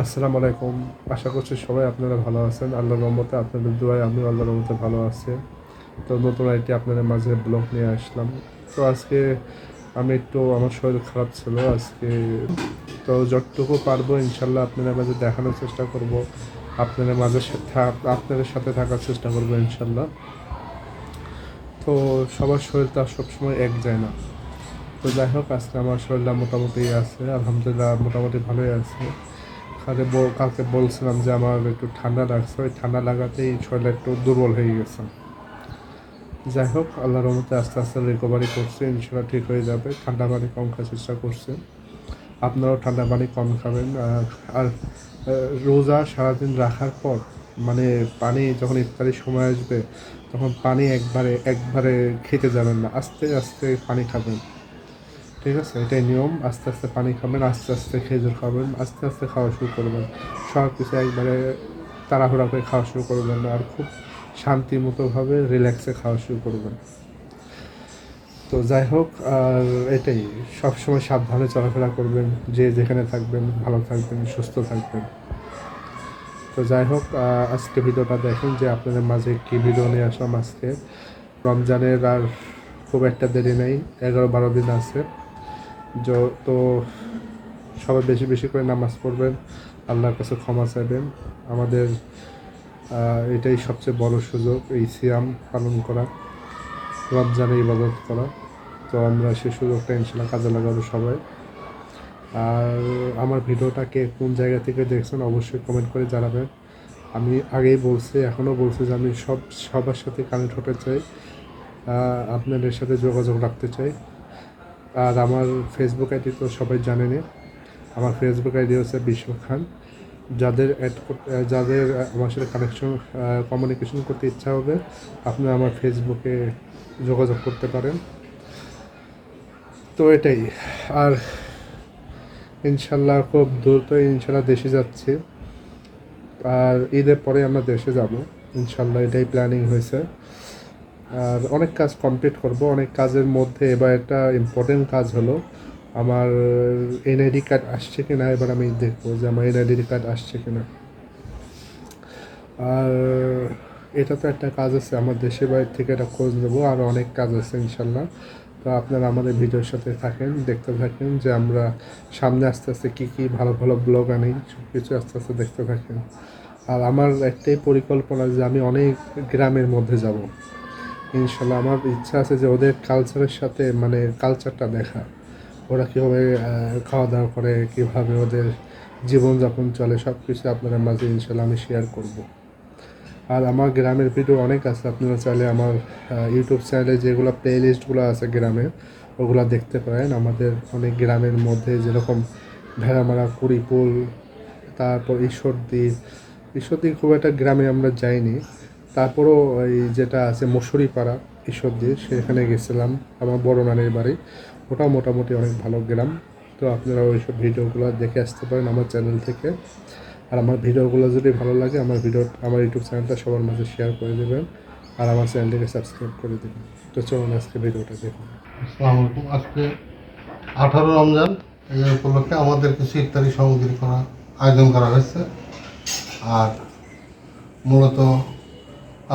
আসসালামু আলাইকুম। আশা করছি সবাই আপনারা ভালো আছেন। আল্লাহর রহমতে আপনাদের দোয়ায় আমিও আল্লাহর রহমতে ভালো আছি। তো নতুন আইটি আপনাদের মাঝে ব্লগ নিয়ে আসলাম। তো আজকে আমি একটু, আমার শরীর খারাপ ছিল আজকে। তো যতটুকু পারব ইনশাল্লাহ আপনাদের মাঝে দেখানোর চেষ্টা করব। আপনাদের মাঝে আপনাদের সাথে থাকার চেষ্টা করব ইনশাল্লাহ তো সবার শরীর তো আর সবসময় এক যায় না। তো যাই হোক, আজকে আমার শরীরটা মোটামুটি আছে। আলহামদুলিল্লাহ মোটামুটি ভালোই আছে। কালকে কালকে বলছিলাম যে আমার একটু ঠান্ডা লাগছে, ওই ঠান্ডা লাগাতেই শরীরটা একটু দুর্বল হয়ে গেছে। যাই হোক, আল্লাহর রহমতে আস্তে আস্তে রিকভারি করছে ইনশাল্লাহ ঠিক হয়ে যাবে, ঠান্ডা পানি কম খাওয়ার চেষ্টা করছে। আপনারাও ঠান্ডা পানি কম খাবেন, আর রোজা সারাদিন রাখার পর মানে পানি যখন ইফতারির সময় আসবে, তখন পানি একবারে একবারে খেতে যাবেন না, আস্তে আস্তে পানি খাবেন। ঠিক আছে? এটাই নিয়ম। আস্তে আস্তে পানি খাবেন, আস্তে আস্তে খেজুর খাবেন, আস্তে আস্তে খাওয়া শুরু করবেন। সব কিছু একবারে তাড়াহুড়া করে খাওয়া শুরু করবেন আর খুব শান্তি মতোভাবে রিল্যাক্সে খাওয়া শুরু করবেন। তো যাই হোক, আর এটাই। সবসময় সাবধানে চলাফেরা করবেন, যে যেখানে থাকবেন, ভালো থাকবেন, সুস্থ থাকবেন। তো যাই হোক আজকে ভিডিওটা দেখেন যে আপনাদের মাঝে কী ভিডিও নিয়ে আসলাম আজকে। রমজানের আর খুব একটা দেরি নেই, এগারো বারো দিন আছে। তো সবাই বেশি বেশি করে নামাজ পড়বেন, আল্লাহর কাছে ক্ষমা চাইবেন। আমাদের এটাই সবচেয়ে বড় সুযোগ, এই সিয়াম পালন করা, রমজানে ইবাদত করা। তো আমরা সেই সুযোগটা ইনশাল্লাহ কাজে লাগাবো সবাই। আর আমার ভিডিওটাকে কোন জায়গা থেকে দেখছেন অবশ্যই কমেন্ট করে জানাবেন। আমি আগেই বলছি, এখনও বলছি যে আমি সব, সবার সাথে কানেক্ট হতে চাই আপনাদের সাথে যোগাযোগ রাখতে চাই। আর আমার ফেসবুক আইডি তো সবাই জানেনই। আমার ফেসবুক আইডি হচ্ছে বিশ্ব খান। যাদের অ্যাড যাদের আমার সাথে কানেকশন কমিউনিকেশন করতে ইচ্ছা হবে আপনারা আমার ফেসবুকে যোগাযোগ করতে পারেন। তো এটাই। আর ইনশাল্লাহ খুব দ্রুত ইনশাল্লাহ দেশে যাচ্ছি। আর ঈদের পরে আমরা দেশে যাব। ইনশাল্লাহ এটাই প্ল্যানিং হয়েছে। আর অনেক কাজ কমপ্লিট করব। অনেক কাজের মধ্যে এবার একটা ইম্পর্টেন্ট কাজ হলো, আমার এনআইডি কার্ড আসছে কিনা এবার আমি দেখব যে আমার এনআইডি কার্ড আসছে কিনা। আর এটা তো একটা কাজ আছে, আমার দেশের বাইরে থেকে এটা খোঁজ নেব, আর অনেক কাজ আছে ইনশাল্লাহ। তো আপনারা আমাদের ভিডিওর সাথে থাকেন, দেখতে থাকেন যে আমরা সামনে আস্তে আস্তে কী কী ভালো ভালো ব্লগ আনি সব কিছু আস্তে আস্তে দেখতে থাকেন। আর আমার একটাই পরিকল্পনা যে আমি অনেক গ্রামের মধ্যে যাব। ইনশাল্লাহ আমার ইচ্ছা আছে যে ওদের কালচারের সাথে মানে কালচারটা দেখা। ওরা কীভাবে খাওয়া দাওয়া করে, কীভাবে ওদের জীবনযাপন চলে সব কিছু আপনাদের মাঝে ইনশাল্লাহ আমি শেয়ার করব। আর আমার গ্রামের ভিডিও অনেক আছে, আপনারা চাইলে আমার ইউটিউব চ্যানেলে যেগুলো প্লে লিস্টগুলো আছে গ্রামের ওগুলো দেখতে পারেন। আমাদের অনেক গ্রামের মধ্যে যেরকম ভেড়ামারা কুড়িপুল তারপর ঈশ্বরদ্বীপ ঈশ্বরদ্বীপ খুব একটা গ্রামে আমরা যাইনি। তারপরও এই যেটা আছে মশুরিপাড়া দিয়ে সেখানে গেছিলাম, আমার বড় নানির বাড়ি। ওটাও মোটামুটি অনেক ভালো গ্রাম। তো আপনারা ওইসব ভিডিওগুলো দেখে আসতে পারেন আমার চ্যানেল থেকে। আর আমার ভিডিওগুলো যদি ভালো লাগে, আমার ভিডিও, আমার ইউটিউব চ্যানেলটা সবার মাঝে শেয়ার করে দেবেন। আর আমার চ্যানেলটিকে সাবস্ক্রাইব করে দেবেন। তো চলুন আজকে ভিডিওটা দেখুন। আজকে আঠারো রমজান, এই উপলক্ষে আমাদের কিছু ইফতারি সামগ্রী করা আয়োজন করা হয়েছে। আর মূলত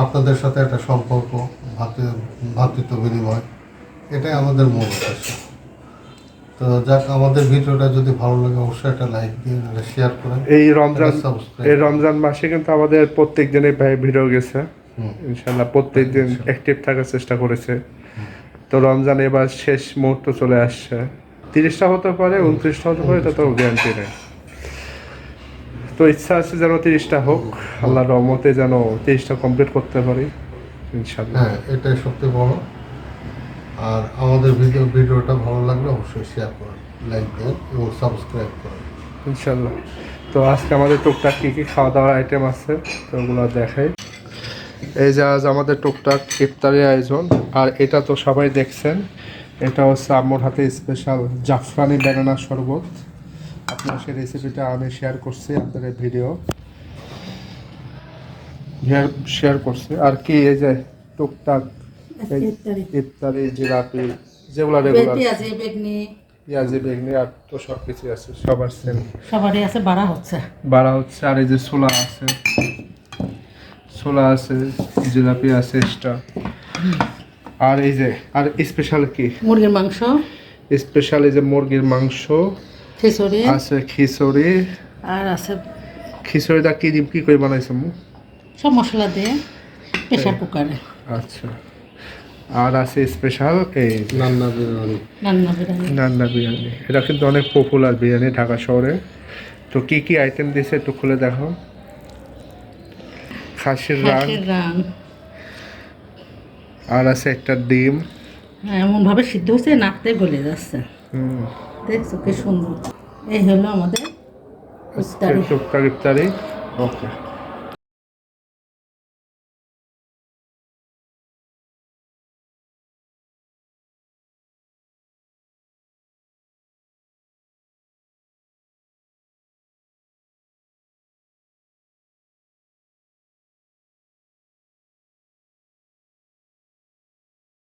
আপনাদের সাথে একটা সম্পর্ক ভাতৃ ভাতৃত্ব বিনিময় এটাই আমাদের মূল উদ্দেশ্য। তো যাক আমাদের ভিডিওটা যদি ভালো লাগে অবশ্যই একটা লাইক দিন শেয়ার করেন। এই রমজান এই রমজান মাসে কিন্তু আমাদের প্রত্যেক দিনে ভিডিও গেছে। ইনশাল্লাহ প্রত্যেক দিন অ্যাক্টিভ থাকার চেষ্টা করেছে। তো রমজান এবার শেষ মুহূর্ত চলে আসছে। তিরিশটা হতে পারে উনত্রিশটা হতে পারে এটা তো গ্যারান্টি নেই। তো ইচ্ছা আছে যেন তিরিশটা হোক আল্লাহ রহমতে যেন তিরিশটা কমপ্লিট করতে পারি ইনশাল্লাহ হ্যাঁ এটাই সবচেয়ে বড়। আর আমাদের ভিডিও ভিডিওটা ভালো লাগলে অবশ্যই শেয়ার করেন লাইক দেন এবং সাবস্ক্রাইব করেন। ইনশাল্লাহ তো আজকে আমাদের টুকটাক কী কী খাওয়া দাওয়ার আইটেম আছে তো ওগুলো দেখাই। এই যে আজ আমাদের টুকটাক ইফতারি আয়োজন আর এটা তো সবাই দেখছেন এটা হচ্ছে আম্মুর হাতে স্পেশাল জাফরানি ব্যানানা শরবত। আপনার সেই রেসিপিটা আমি শেয়ার করছি আপনাদের ভিডিও শেয়ার করছি। আর কি এই যে টুকটাক ইফতারি। ইফতারি জিলাপি যেগুলো রেগুলার পেঁয়াজি বেগনি। আর তো সব কিছু আছে সবার সবারই আছে বাড়া হচ্ছে। বাড়া হচ্ছে আর এই যে ছোলা আছে। ছোলা আছে জিলাপি আছে এক্সট্রা আর এই যে আর স্পেশাল কি? মুরগির মাংস। স্পেশাল এই যে মুরগির মাংস খিচুড়ি। আছে খিচুড়ি। আর আছে খিচুড়িটা কি কি করে বানাইছো মু সব মশলা দিয়ে প্রেশার কুকারে আচ্ছা। আর আছে স্পেশাল এই রান্না বিরিয়ানি রান্না বিরিয়ানি নান্না বিরিয়ানি এটা কিন্তু অনেক পপুলার বিরিয়ানি ঢাকা শহরে তো কি কি আইটেম দিয়েছে একটু খুলে দেখো। খাসির রান রান আর আছে একটা ডিম। হ্যাঁ, এমনভাবে সিদ্ধ হচ্ছে নাকতে গলে যাচ্ছে। হুম। দেখছ কি সুন্দর এই হলো আমাদের ইফতারি ইফতারি ওকে